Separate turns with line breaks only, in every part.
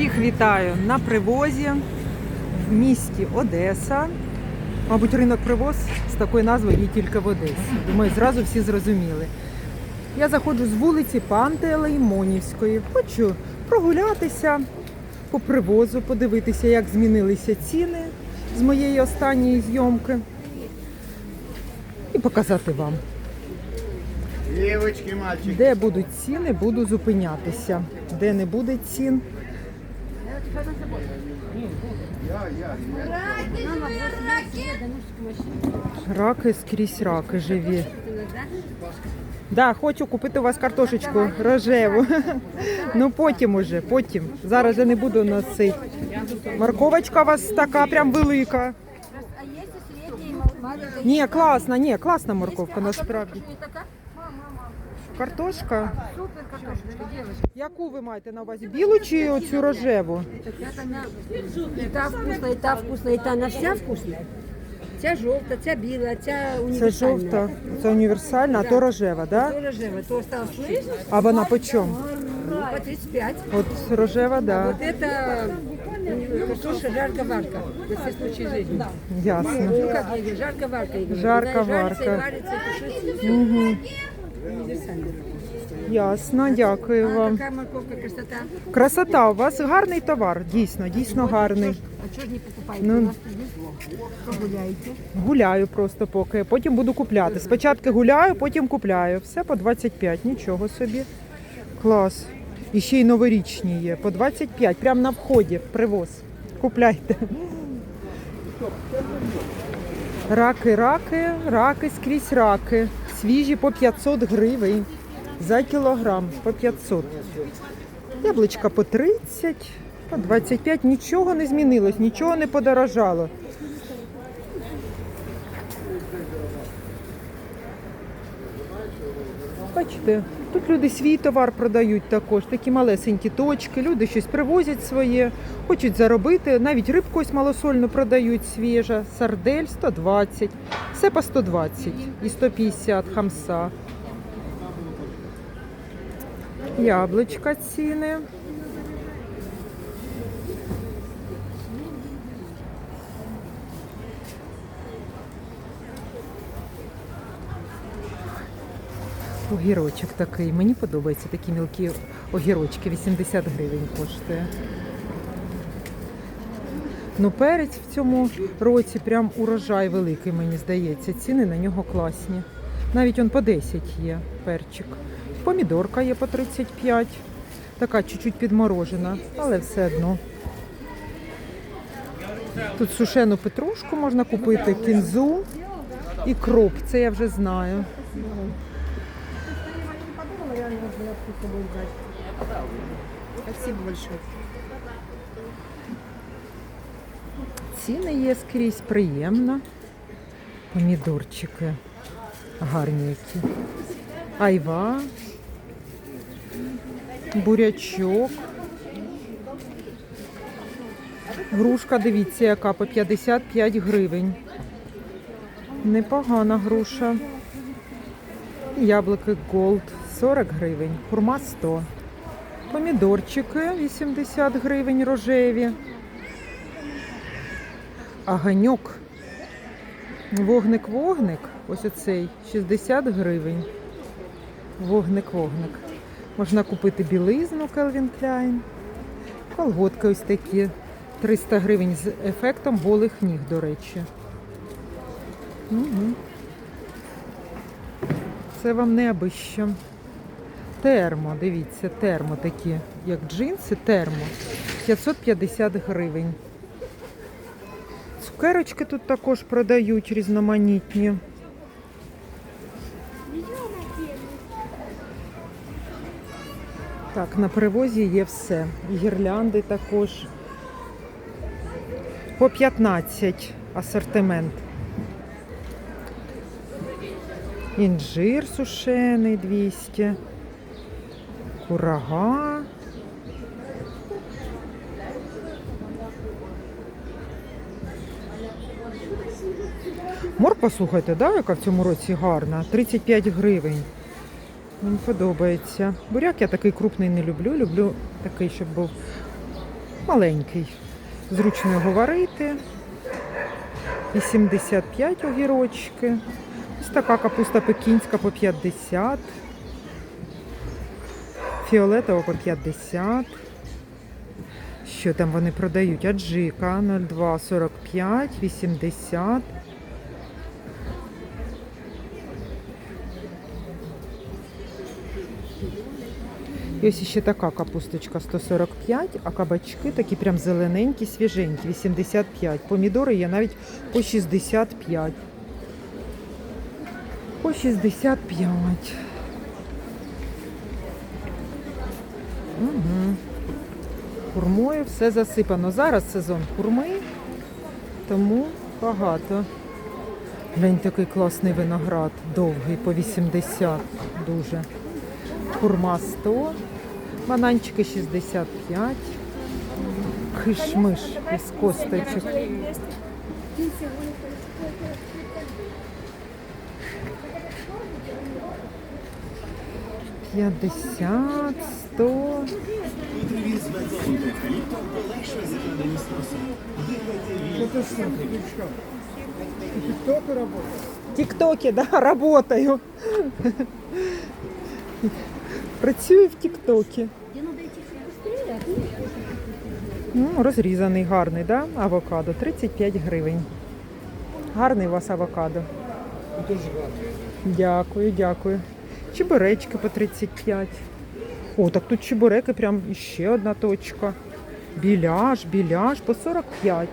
Всіх вітаю на привозі в місті Одеса. Мабуть, ринок привоз з такою назвою є тільки в Одесі. Думаю, зразу всі зрозуміли. Я заходжу з вулиці Пантелеймонівської. Хочу прогулятися по привозу, подивитися, як змінилися ціни з моєї останньої зйомки. І показати вам.
Девочки, мальчики.
Де будуть ціни, буду зупинятися. Де не буде цін, раки скрізь раки живі. Да, хочу купити у вас картошечку рожеву. Ну потім уже, потім. Зараз я не буду носити. Морковочка у вас така прям велика. Ні, класна, ні, класна морковка насправді. Картошка.
Супер картошечка, девочка.
Яку ви маєте на увазі? Білу чи оцю рожеву?
И та вкусная, и та вкусная, и та она вся вкусная. Ця жовта, ця біла, ця
Це
універсальна.
жовта, це універсальна, а то рожева, да?
То рожева, то осталось чуть.
А вона по чому?
Ну, по 35.
От рожева, да.
Вот это м, картошка жарко-варка. На все случаи жизни.
Ясно.
Ну, как я говорю, жарко-варка. я говорю. Она и жарится, и варится, и тушится.
Ясно, дякую вам.
какая морковка, красота.
Красота, у вас гарний товар, дійсно, дійсно гарний.
А что ж не покупаете?
Ну.
У нас тут.
Гуляю просто поки, потім буду купляти. Спочатку гуляю, потім купляю. Все по 25, нічого собі. Клас. І ще й новорічні є. По 25, прямо на вході, привоз. Купляйте. Раки, раки, раки скрізь раки. Свіжі по 500 гривень. За кілограм по 500. Яблучка по 30, по 25. Нічого не змінилось, нічого не подорожало. Бачите, тут люди свій товар продають також, такі малесенькі точки, люди щось привозять своє, хочуть заробити, навіть рибку ось малосольну продають свіжа, сардель 120, все по 120 і 150 хамса. Яблучка ціни. Огірочок такий. Мені подобаються такі мілкі огірочки. 80 гривень коштує. Ну, перець в цьому році прям урожай великий, мені здається. Ціни на нього класні. Навіть он по 10 є перчик. Помідорка є по 35. Така чуть-чуть підморожена, але все одно. Тут сушену петрушку можна купити, кінзу і кроп. Це я вже знаю.
Спасибо большое.
Ціни є скрізь приємно. Помідорчики гарні які. Айва, бурячок. Грушка, дивіться, яка по 55 гривень. Непогана груша. Яблуки Gold 40 гривень, хурма 100. Помідорчики 80 гривень рожеві. Аганьок. Вогник-вогник. Ось оцей 60 гривень. Вогник-вогник. Можна купити білизну Calvin Klein. Колготки ось такі. 300 гривень з ефектом голих ніг, до речі. Угу. Це вам не аби що. Термо, дивіться, термо такі, як джинси, термо. 550 гривень. Цукерочки тут також продають різноманітні. Так, на привозі є все. Гірлянди також. По 15 асортимент. Інжир сушений 200. Курага. Морква, слухайте, да, яка в цьому році гарна? 35 гривень. Мені подобається. Буряк я такий крупний не люблю. Люблю такий, щоб був Маленький. Зручно його варити. 85 огірочки. Ось така капуста пекінська по 50. Фіолетова по 50. Що там вони продають? Аджика 02,45, 80. І ось ще така капусточка 145, а кабачки такі прям зелененькі, свіженькі, 85. Помідори є навіть по 65. По 65. Угу. Хурмою все засипано. Зараз сезон хурми, тому багато. Глянь, такий класний виноград, довгий, по 80 дуже. Хурма 100, бананчики 65, кишмиш із косточок. П'ятдесят, сто. Тіктоки, да, работаю. Працюю в Тіктокі. Ну, розрізаний, гарний, да? Авокадо. 35 гривень. Гарний у вас авокадо. Дякую, дякую. Чебуречки по 35. О, так тут чебуреки, прям ще одна точка. Біляш, біляш по 45.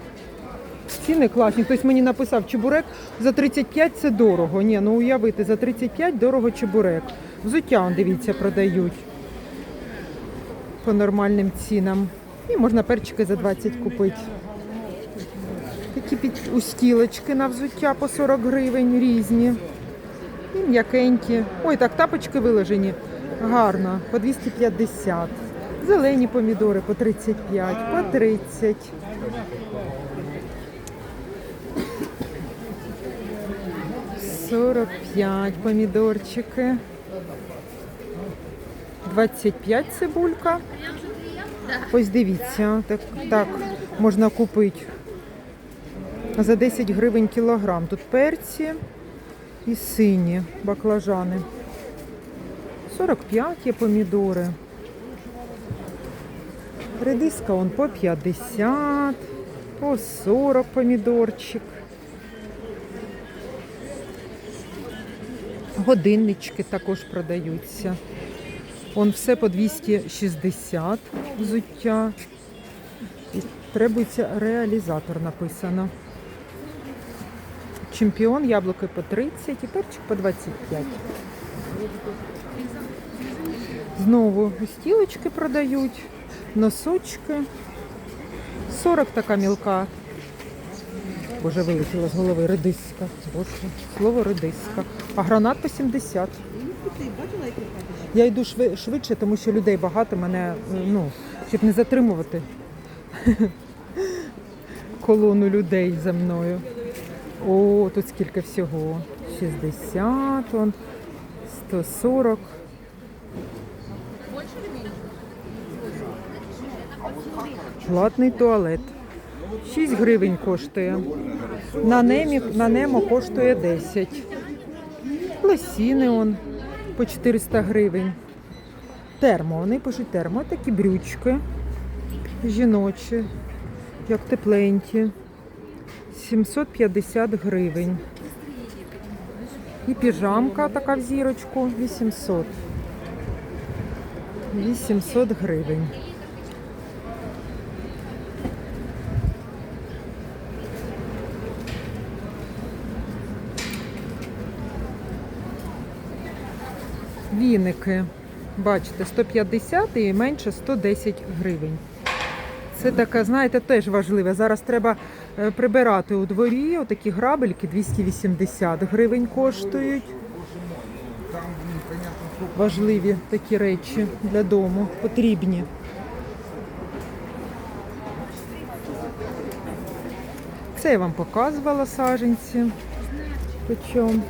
Ціни класні. Хтось мені написав, чебурек за 35 це дорого. Ні, ну уявити, за 35 дорого чебурек. Взуття, дивіться, продають по нормальним цінам. І можна перчики за 20 купити. Такі під устілочки на взуття по 40 гривень різні. І м'якенькі. Ой, так, тапочки вилежені. Гарно, по 250. Зелені помідори по 35, по 30. Сорок п'ять помідорчики. 25 цибулька. Ось дивіться, так, так можна купити за 10 гривень кілограм. Тут перці і сині баклажани. 45 є помідори. Редиска он по 50, по 40 помідорчик. Годиннички також продаються. Он все по 260 взуття. І требується реалізатор написано. Чемпіон яблуки по 30 і перчик по 25. Знову стілочки продають, носочки. 40 така мілка. Боже, вилетіла з голови редиска. Боже, слово редиска. А гранат по 70. Я йду швидше, тому що людей багато мене, ну, щоб не затримувати колону людей за мною. О, тут скільки всього. 60, он, 140. Платний туалет. 6 гривень коштує. На, немі, на немо коштує 10. Лосіни он по 400 гривень. Термо, вони пишуть термо, такі брючки жіночі, як тепленькі. 750 гривень. І піжамка така в зірочку 800. 800 гривень. Віники. Бачите, 150 і менше 110 гривень. Це таке, знаєте, теж важливе. Зараз треба прибирати у дворі. Отакі грабельки 280 гривень коштують. Важливі такі речі для дому, потрібні. Це я вам показувала саженці. Почому?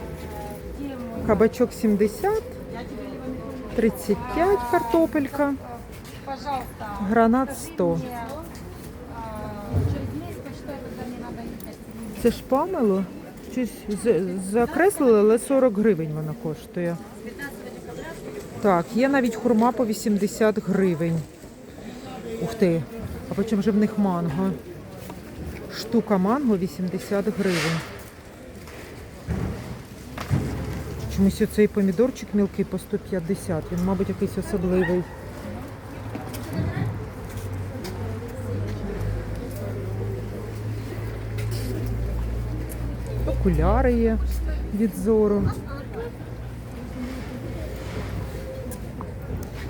Кабачок 70, 35 картопелька, гранат 100. Це ж памело. Щось закреслили, але 40 гривень вона коштує. Так, є навіть хурма по 80 гривень. Ух ти, а потім же в них манго. Штука манго 80 гривень. Чомусь оцей помідорчик мілкий по 150. Він, мабуть, якийсь особливий. Окуляри є від зору.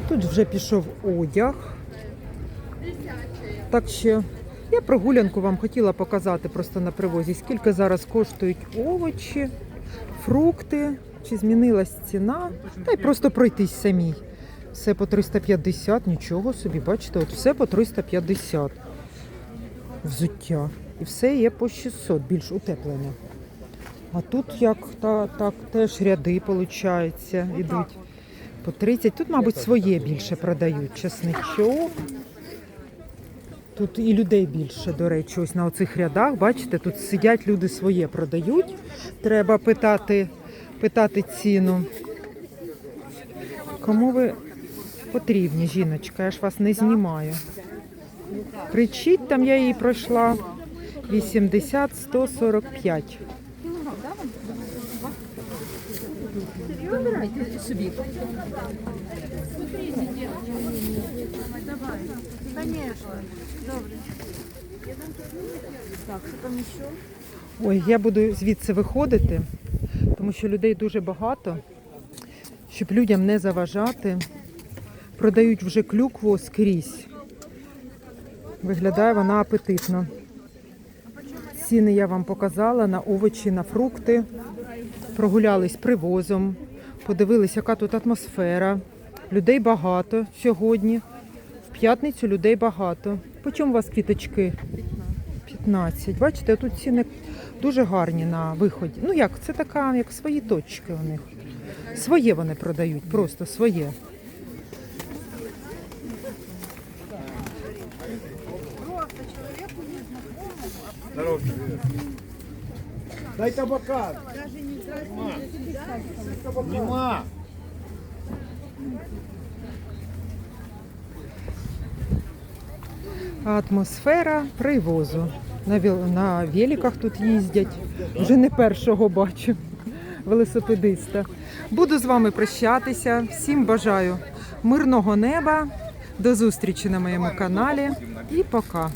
Тут вже пішов одяг. Так ще я прогулянку вам хотіла показати просто на привозі, скільки зараз коштують овочі, фрукти, чи змінилась ціна, та й просто пройтись самій. Все по 350, нічого собі, бачите, от все по 350 взуття. І все є по 600, більш утеплене. А тут як та, так теж ряди, виходить, ідуть по 30. Тут, мабуть, своє більше продають. Чесничок. Тут і людей більше, до речі, ось на оцих рядах, бачите, тут сидять люди своє продають. Треба питати, питати ціну. Кому ви потрібні, жіночка? Я ж вас не знімаю. Кричіть, там я її пройшла 80 145.
Вибирайте собі.
Ой, я буду звідси виходити, тому що людей дуже багато. Щоб людям не заважати, продають вже клюкву скрізь. Виглядає вона апетитно. Ціни я вам показала на овочі, на фрукти. Прогулялись привозом, подивились, яка тут атмосфера. Людей багато сьогодні. В п'ятницю людей багато. По чому у вас квіточки? 15. Бачите, тут ціни дуже гарні на виході. Ну як, це така, як свої точки у них. Своє вони продають, просто своє.
Дай табака. Нема.
Атмосфера привозу. На, на великах тут їздять. Вже не першого бачу велосипедиста. Буду з вами прощатися. Всім бажаю мирного неба. До зустрічі на моєму каналі і пока.